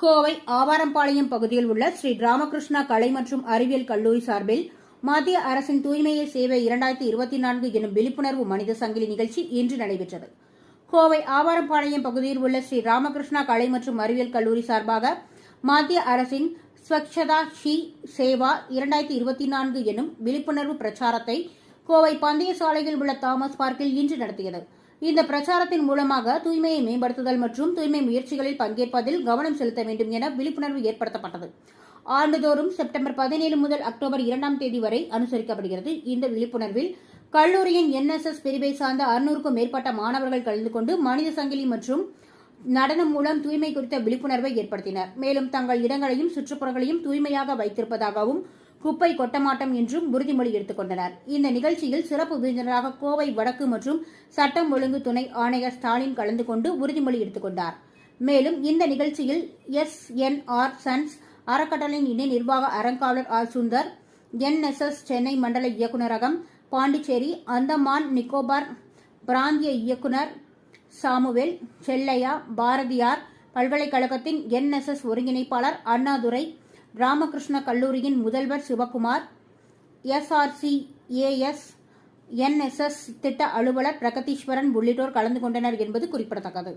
கோவை ஆவாரம்பாளையம் பகுதியில் உள்ள ஸ்ரீ ராமகிருஷ்ணா கலை மற்றும் அறிவியல் கல்லூரி சார்பில் மத்திய அரசின் தூய்மையே சேவை இரண்டாயிரத்தி இருபத்தி நான்கு எனும் விழிப்புணர்வு மனித சங்கிலி நிகழ்ச்சி இன்று நடைபெற்றது. கோவை ஆவாரம்பாளையம் பகுதியில் உள்ள ஸ்ரீ ராமகிருஷ்ணா கலை மற்றும் அறிவியல் கல்லூரி சார்பாக மத்திய அரசின் ஸ்வச்சதா ஷி சேவா இரண்டாயிரத்தி இருபத்தி நான்கு எனும் விழிப்புணர்வு பிரச்சாரத்தை கோவை பந்தய சாலையில் உள்ள தாமஸ் பார்க்கில் இன்று நடத்தியது. இந்த பிரச்சாரத்தின் மூலமாக தூய்மையை மேம்படுத்துதல் மற்றும் தூய்மை முயற்சிகளில் பங்கேற்பதில் கவனம் செலுத்த வேண்டும் என விழிப்புணர்வு ஏற்படுத்தப்பட்டது. ஆண்டுதோறும் செப்டம்பர் பதினேழு முதல் அக்டோபர் இரண்டாம் தேதி வரை அனுசரிக்கப்படுகிறது. இந்த விழிப்புணர்வில் கல்லூரியின் என்எஸ்எஸ் பிரிவை சார்ந்த அறுநூறுக்கும் மேற்பட்ட மாணவர்கள் கலந்து கொண்டு மனித சங்கிலி மற்றும் நடனம் மூலம் தூய்மை குறித்த விழிப்புணர்வை ஏற்படுத்தினர். மேலும் தங்கள் இடங்களையும் சுற்றுப்புறங்களையும் தூய்மையாக வைத்திருப்பதாகவும் குப்பை கொட்டமாட்டம் என்றும் உறுதிமொழி எடுத்துக் கொண்டனர். இந்த நிகழ்ச்சியில் சிறப்பு விருந்தினராக கோவை வடக்கு மற்றும் சட்டம் ஒழுங்கு துணை ஆணையர் ஸ்டாலின் கலந்து கொண்டு உறுதிமொழி எடுத்துக் கொண்டார். மேலும் இந்த நிகழ்ச்சியில் எஸ் என் ஆர் சன்ஸ் அறக்கட்டளையின் இணை நிர்வாக அறங்காவலர் ஆர் சுந்தர் என்எஸ்எஸ் சென்னை மண்டல இயக்குநரகம் பாண்டிச்சேரி அந்தமான் நிக்கோபார் பிராந்திய இயக்குனர் சாமுவேல் செல்லையா பாரதியார் பல்கலைக்கழகத்தின் என்எஸ்எஸ் ஒருங்கிணைப்பாளர் அண்ணாதுரை ராமகிருஷ்ண கல்லூரியின் முதல்வர் சிவகுமார் எஸ்ஆர்சி ஏஎஸ் என்எஸ்எஸ் திட்ட அலுவலர் பிரகதீஸ்வரன் உள்ளிட்டோர் கலந்து கொண்டனர் என்பது குறிப்பிடத்தக்கது.